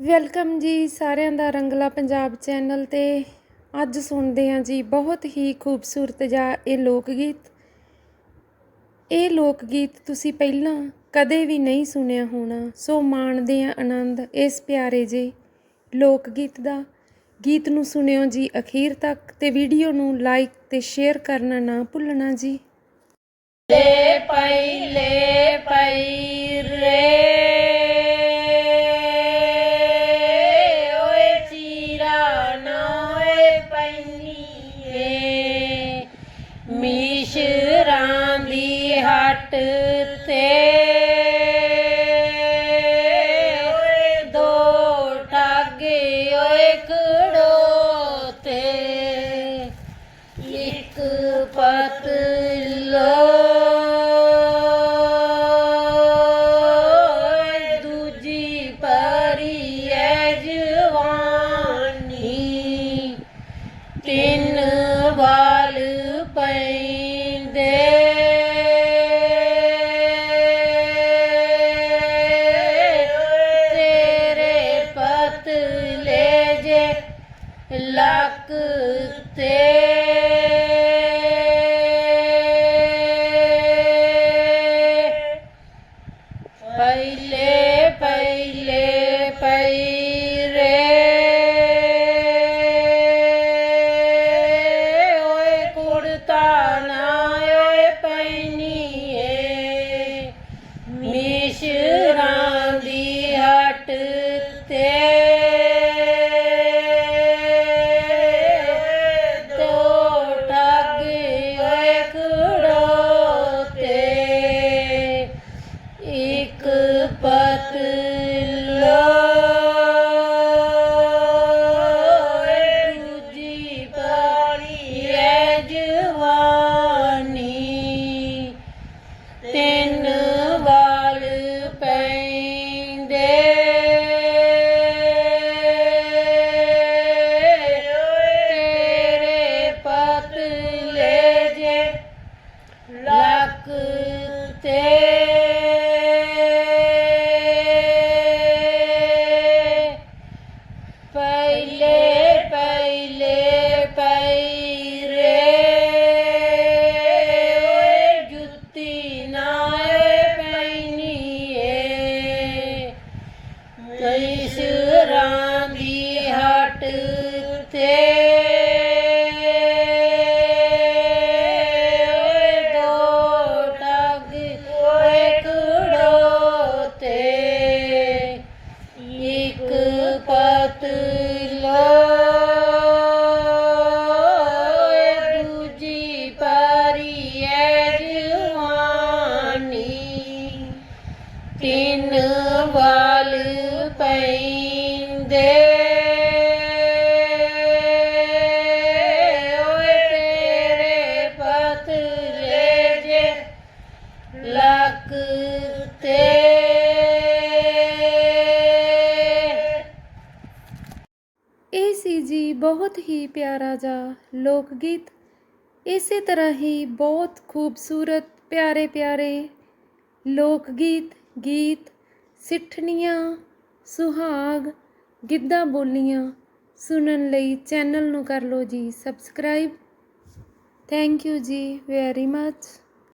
Welcome ਜੀ ਸਾਰਿਆਂ ਦਾ ਰੰਗਲਾ Punjab channel ਤੇ। ਅੱਜ ਸੁਣਦੇ ਹਾਂ ਜੀ ਬਹੁਤ ਹੀ ਖੂਬਸੂਰਤ ਜਿਹਾ ਇਹ ਲੋਕ ਗੀਤ ਇਹ ਲੋਕ ਗੀਤ ਤੁਸੀਂ ਪਹਿਲਾਂ ਕਦੇ ਵੀ ਨਹੀਂ ਸੁਣਿਆ ਹੋਣਾ। ਸੋ ਮਾਣਦੇ ਹਾਂ ਆਨੰਦ ਇਸ ਪਿਆਰੇ ਜੇ ਲੋਕ ਗੀਤ ਦਾ। ਗੀਤ ਨੂੰ ਸੁਣਿਓ ਜੀ ਅਖੀਰ ਤੱਕ ਤੇ ਵੀਡੀਓ ਨੂੰ ਲਾਈਕ ਤੇ ਸ਼ੇਅਰ ਕਰਨਾ ਨਾ ਭੁੱਲਣਾ ਜੀ। ਲੈ ਪਈ ਲੈ ਪਈ ਰੇ ਦੀ ਤੇ ਓਏ ਦੋ ਠਾਗੇ ਓਏ ਖੜੋਤੇ ਇੱਕ ਪਤਲੋ ਦੂਜੀ ਪਰੀ ਐ ਜਵਾਨੀ ਤਿੰਨ ਵਾਲ ਲੱਕ ਪਹਿਲੇ ਇੱਕ ਪਤਲੋ ਤੇ ਲੱਕ ਇਹ ਸੀ ਜੀ ਬਹੁਤ ਹੀ ਪਿਆਰਾ ਜਿਹਾ ਲੋਕ ਗੀਤ। ਇਸੇ ਤਰ੍ਹਾਂ ਹੀ ਬਹੁਤ ਖੂਬਸੂਰਤ, ਪਿਆਰੇ ਪਿਆਰੇ ਲੋਕ ਗੀਤ ਗੀਤ ਸਿੱਠਣੀਆਂ, ਸੁਹਾਗ, ਗਿੱਧਾ ਬੋਲੀਆਂ ਸੁਣਨ ਲਈ ਚੈਨਲ ਨੂੰ ਕਰ ਲਓ ਜੀ ਸਬਸਕ੍ਰਾਈਬ ਥੈਂਕ ਯੂ ਜੀ ਵੈਰੀ ਮੱਚ